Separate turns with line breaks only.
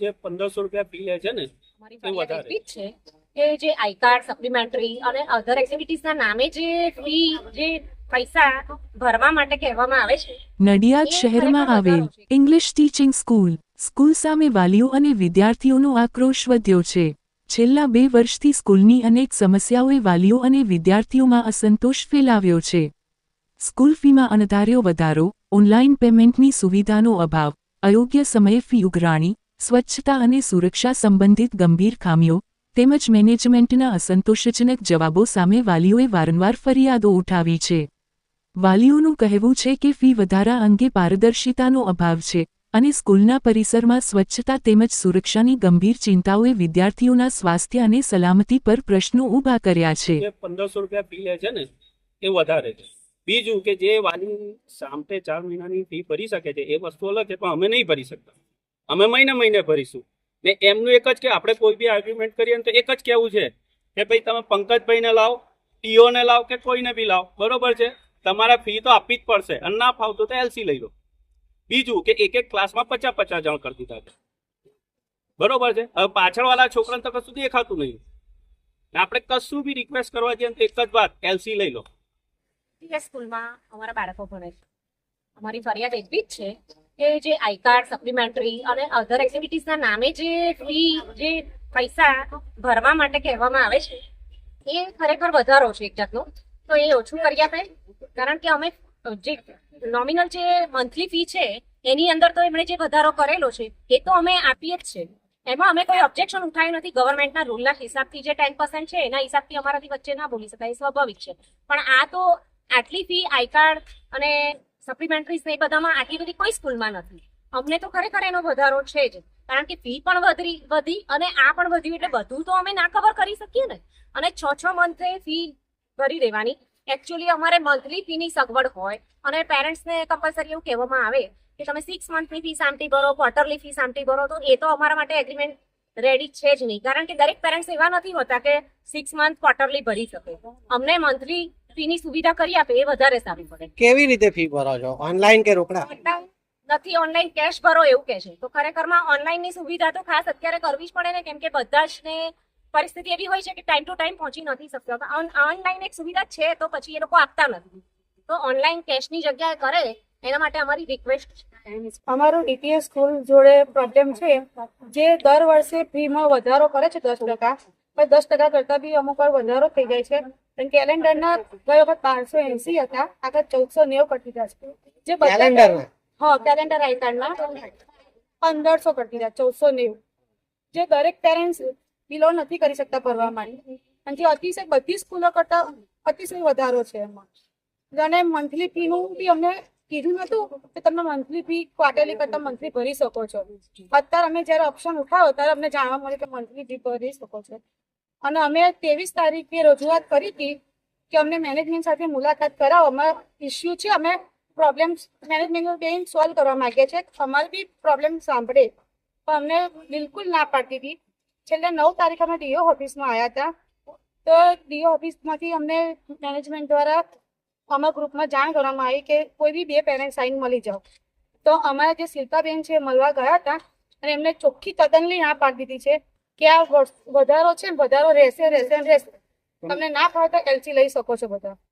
જે પંદરસો રૂપિયા ફી લે છે ને એ વધારે.
છે કે જે આઈ કાર્ડ સપ્લિમેન્ટરી અને અધર એક્ટિવિટીઝના નામે જે ફી જે પૈસા ભરવા માટે કહેવામાં આવે છે.
નડિયાદ શહેરમાં આવેલ ઇંગ્લિશ ટીચિંગ સ્કૂલ સ્કૂલ સામે વાલીઓ અને વિદ્યાર્થીઓનો આક્રોશ વધ્યો છે. છેલ્લા બે વર્ષથી સ્કૂલની અનેક સમસ્યાઓએ વાલીઓ અને વિદ્યાર્થીઓમાં અસંતોષ ફેલાવ્યો છે. સ્કૂલ ફીમાં અણધાર્યો વધારો ઓનલાઈન પેમેન્ટની સુવિધાનો અભાવ અયોગ્ય સમયે ફી ઉઘરાણી સ્વચ્છતા અને સુરક્ષા સંબંધિત ગંભીર ખામીઓ તેમજ મેનેજમેન્ટના અસંતોષજનક જવાબો સામે વાલીઓએ વારંવાર ફરિયાદો ઉઠાવી છે. વાલીઓનું કહેવું છે કે ફી વધારા અંગે પારદર્શિતાનો અભાવ છે અને સ્કૂલના પરિસરમાં સ્વચ્છતા તેમજ સુરક્ષાની ગંભીર ચિંતાઓએ વિદ્યાર્થીઓના સ્વાસ્થ્ય અને સલામતી પર પ્રશ્નો ઊભા કર્યા છે.
પંદરસો રૂપિયા ફી લે છે ને, એ વધારે છે. બીજું કે જે વાલી સામે ચાર મહિનાની ફી ભરી શકે છે, એ વસ્તુ અલગ છે, પણ અમે નહીં ભરી શકતા. અમે મહિને મહિને ભરીશું. ને એમનું એક જ કે આપણે કોઈ બી આર્ગ્યુમેન્ટ કરીએ ને તો એક જ કહેવું છે કે ભાઈ તમે પંકજભાઈને લાવો, ટીઓને લાવો કે કોઈને બી લાવો. બરોબર છે? તમારે ફી તો આપવી જ પડશે. અને ના ફાવતું તો એલસી લઈ લો. બીજું કે એક એક ક્લાસમાં પચાસ પચાસ જણ કરી દીધા છે. બરોબર છે? હવે પાછળવાળા છોકરાને તો કશું દેખાતું નહીં. ને આપણે કશું બી રિક્વેસ્ટ કરવા જઈએ તો એક જ વાત એલસી લઈ લો.
સ્કૂલમાં અમારા બાળકો ભણે છે. અમારી ફરિયાદ એટલી જ છે. કે જે આઈ કાર્ડ સપ્લિમેન્ટરી અને અધર એક્ટિવિટીઝના નામે જે ફી જે પૈસા ભરવા માટે કહેવામાં આવે છે, એ ખરેખર વધારો છે એક જાતનો. તો એ ઓછું કરી આપે. કારણ કે અમે, જે નોમિનલ જે મંથલી ફી છે, એની અંદર તો એમણે જે વધારો કરેલો છે, એ તો અમે આપીએ જ છે. એમાં અમે કોઈ ઓબ્જેક્શન ઉઠાવ્યું નથી. ગવર્મેન્ટના રૂલના હિસાબથી જે ટેન પર્સન્ટ છે, એના હિસાબથી અમારાથી વચ્ચે ના બોલી શકાય સ્વાભાવિક છે. પણ આ તો આટલી ફી આઈ કાર્ડ અને સપ્લિમેન્ટરીઝ ને બધામાં આટલી બધી કોઈ સ્કૂલમાં નથી. અમને તો ખરેખર એનો વધારો છે જ. કારણ કે ફી પણ વધી વધી અને આ પણ વધ્યું એટલે બધું તો અમે ના કવર કરી શકીએ ને. અને છ છ મંથે ફી ભરી દેવાની. એકચ્યુઅલી અમારે મંથલી ફીની સગવડ હોય અને પેરેન્ટ્સને કમ્પલસરી એવું કહેવામાં આવે કે તમે સિક્સ મંથની ફી સામટી ભરો ક્વાર્ટરલી ફી સામટી ભરો, તો એ તો અમારા માટે એગ્રીમેન્ટ રેડી છે જ નહીં. કારણ કે દરેક પેરેન્ટ્સ એવા નથી હોતા કે સિક્સ મંથ ક્વાર્ટરલી ભરી શકે. અમને મંથલી ફીની સુવિધા કરી આપે એ વધારે સારું પડે.
કેવી રીતે ફી ભરો છો? ઓનલાઈન કે રોકડા?
નથી ઓનલાઈન કેશ ભરો એવું કે છે. તો ખરેખરમાં ઓનલાઈનની સુવિધા તો ખાસ અત્યારે કરવી જ પડે ને કેમ કે બધા જ ને પરિસ્થિતિ એવી હોય છે કે ટાઈમ ટુ ટાઈમ પહોંચી નથી શકતા. ઓનલાઈન એક સુવિધા છે તો પછી એ લોકો આપતા નથી. તો ઓનલાઈન કેશની જગ્યાએ કરે એના માટે અમારી રિક્વેસ્ટ છે.
અમારું ડીટીએસ સ્કૂલ જોડે પ્રોબ્લેમ છે જે દર વર્ષે ફીમાં વધારો કરે છે દસ ટકા. પણ દસ ટકા કરતા બી અમુક વાર વધારો થઈ જાય છે. કેલેન્ડર કેલેન્ડરના ગઈ વખત બારસો એસી હતા આગળ ચૌદસો નેવું કરતી દીધા છે. જે બધા હા કેલેન્ડર આઈ કાર્ડના પંદરસો કરતી દીધા ચૌદસો નેવું. જે દરેક પેરેન્ટ્સ બિલો નથી કરી શકતા ભરવા માટે. અને જે અતિશય બધી સ્કૂલો કરતા અતિશય વધારો છે એમાં. અને મંથલી ફીનું બી અમને કીધું નતું કે તમે મંથલી ફી ક્વાર્ટરલી કરતા મંથલી ભરી શકો છો. અત્યારે અમે જ્યારે ઓપ્શન ઉઠાવો, ત્યારે અમને જાણવા મળ્યું કે મંથલી ફી ભરી શકો છો. અને અમે ત્રેવીસ તારીખે રજૂઆત કરી હતી કે અમને મેનેજમેન્ટ સાથે મુલાકાત કરાવો. અમારા ઇસ્યુ છે, અમે પ્રોબ્લેમ મેનેજમેન્ટ બેન સોલ્વ કરવા માંગીએ છીએ. અમારે બી પ્રોબ્લેમ સાંભળે. પણ અમને બિલકુલ ના પાડતી હતી. છેલ્લે નવ તારીખે અમે ડીઓ ઓફિસમાં આવ્યા હતા. તો ડીઓ ઓફિસમાંથી અમને મેનેજમેન્ટ દ્વારા અમારા ગ્રુપમાં જાણ કરવામાં આવી કે કોઈ બી બે પેરેન્ટ સાઇન મળી જાઓ. તો અમારા જે શિલ્પાબેન છે મળવા ગયા હતા અને એમને ચોખ્ખી તદ્દનલી ના પાડી દીધી છે કે આ વધારો છે વધારો રહેશે રહેશે રહેશે. તમને ના ફાવે તો એલસી લઈ શકો છો બધા.